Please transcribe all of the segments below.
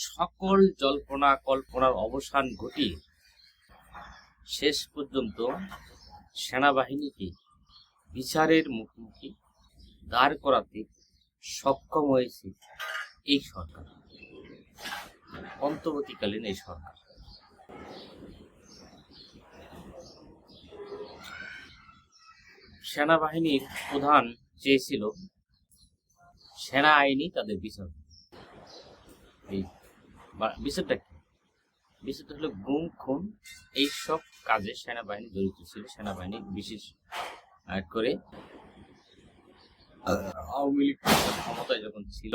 সকল জল্পনা কল্পনার অবসান ঘটিয়ে শেষ পর্যন্ত সেনাবাহিনীকে বিচারের মুখোমুখি দাঁড় করাতে সক্ষম হয়েছে এই সরকার। অন্তর্বর্তীকালীন এই সরকার। সেনাবাহিনীর প্রধান চেয়েছিল সেনা আইনই তাদের বিচার। এই বিচারটা কি? বিচারটা হলো গুম, খুন এইসব কাজে সেনাবাহিনী জড়িত ছিল, সেনাবাহিনী বিশেষ করে আওয়ামী লীগ ক্ষমতায় যখন ছিল,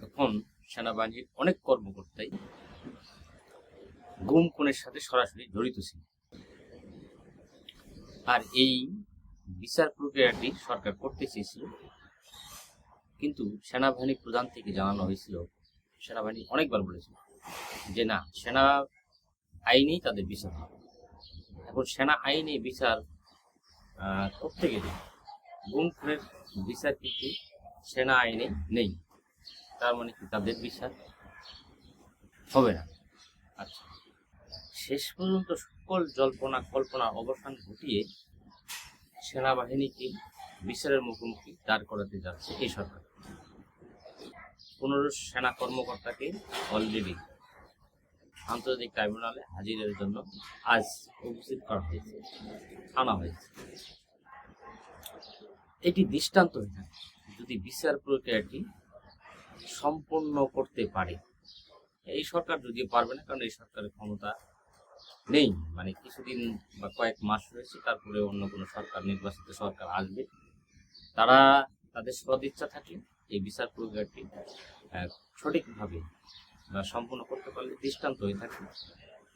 তখন সেনাবাহিনীর অনেক কর্মকর্তাই গুম, খুনের সাথে সরাসরি জড়িত ছিল। আর এই বিচার প্রক্রিয়াটি সরকার করতে চেয়েছিল, কিন্তু সেনাবাহিনী প্রধান থেকে জানানো হয়েছিল সেনাবাহিনী অনেকবার বলেছিল যে না, সেনা আইনেই তাদের বিচার হবে। এখন সেনা আইনে বিচার করতে গেলে গুম খুনের বিচার কিন্তু সেনা আইনে নেই। তার মানে কি তাদের বিচার হবে না। আচ্ছা শেষ পর্যন্ত সকল জল্পনা, কল্পনা, অবসান ঘটিয়ে সেনাবাহিনীকে বিচারের মুখোমুখি দাঁড় করাতে যাচ্ছে এই সরকার। পনেরো সেনা কর্মকর্তাকে অলরেডি আন্তর্জাতিক ট্রাইব্যুনালে হাজিরের জন্য আজ উপস্থিত করা হয়েছে, আনা হয়েছে। এটি দৃষ্টান্ত যদি বিচার প্রক্রিয়াটি সম্পন্ন করতে পারে। এই সরকার যদিও পারবে না, কারণ এই সরকারের ক্ষমতা নেই। মানে কিছুদিন বা কয়েক মাস রয়েছে তারপরে অন্য কোনো সরকার, নির্বাচিত সরকার আসবে। তারা তাদের সদিচ্ছা থাকলে এই বিচার প্রক্রিয়াটি সঠিকভাবে বা সম্পূর্ণ করতে পারলে দৃষ্টান্ত হয়ে থাকে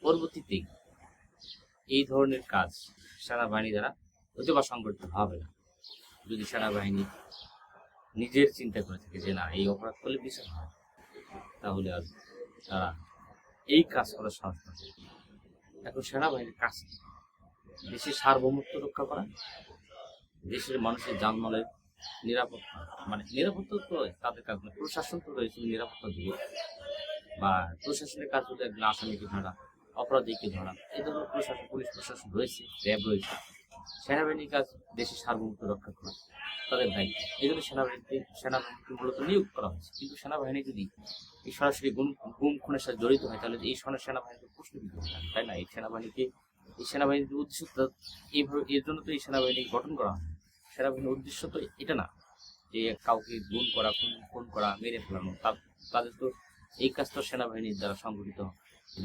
পরবর্তীতে এই ধরনের কাজ সেনাবাহিনী দ্বারা হতে বা সংগঠিত হবে না। যদি সেনাবাহিনী নিজের চিন্তা করে থাকে যে না, এই অপরাধ করলে বিচার হয়, তাহলে আর তারা এই কাজ করার সাহস পাবে এখন সেনাবাহিনীর কাজ দেশের সার্বভৌমত্ব রক্ষা করা, দেশের মানুষের জানমালের নিরাপত্তা মানে নিরাপত্তা তো তাদের কাজ না প্রশাসন তো রয়েছে নিরাপত্তা দিবে বা প্রশাসনের কাজ হলো একজন আসামিকে ধরা, অপরাধীকে ধরা, এই ধরনের প্রশাসন, পুলিশ প্রশাসন রয়েছে, র্যাব রয়েছে। সেনাবাহিনীর কাজ দেশের সার্বভৌমত্ব রক্ষা করা, তাদের দায়িত্ব। এই জন্য সেনাবাহিনীতে সেনাবাহিনীকে মূলত নিয়োগ করা হয়েছে। কিন্তু সেনাবাহিনী যদি এই সরাসরি গুম গুম খুনের সাথে জড়িত হয়, তাহলে এই সনের সেনাবাহিনীকে প্রশ্নবিদ্ধ হতে তাই না? এই সেনাবাহিনীকে, এই সেনাবাহিনীর উদ্দেশ্য এইভাবে, এর জন্য তো এই সেনাবাহিনী গঠন করা হয়। সেনাবাহিনীর উদ্দেশ্য তো এটা না, যে কাউকে গুম করা, খুন খুন করা, মেরে ফেলানো। তাদের তো এই কাজ তো সেনাবাহিনীর দ্বারা সংগঠিত।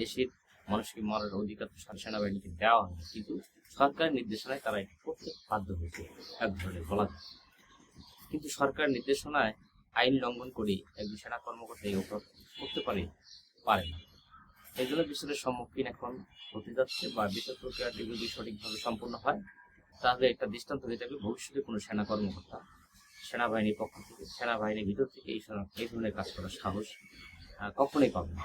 দেশের মানুষকে মারার অধিকার তো সেনাবাহিনীকে দেওয়া হয় কিন্তু সরকারের নির্দেশনায় তারা এটা করতে বাধ্য হয়েছে, এক ধরনের বলা যায়। কিন্তু সরকারের নির্দেশনায় আইন লঙ্ঘন করে একজন সেনা কর্মকর্তা এই করতে পারে পারে না। এই জন্য বিচারের সম্মুখীন এখন হতে যাচ্ছে বা বিচার প্রক্রিয়াটি যদি সঠিকভাবে সম্পন্ন হয়। তাহলে একটা দৃষ্টান্ত হয়ে থাকবে ভবিষ্যতে কোনো সেনা কর্মকর্তা, সেনাবাহিনীর পক্ষ থেকে, সেনাবাহিনীর ভিতর থেকে এই ধরনের কাজ করার সাহস কখনোই পাবে না।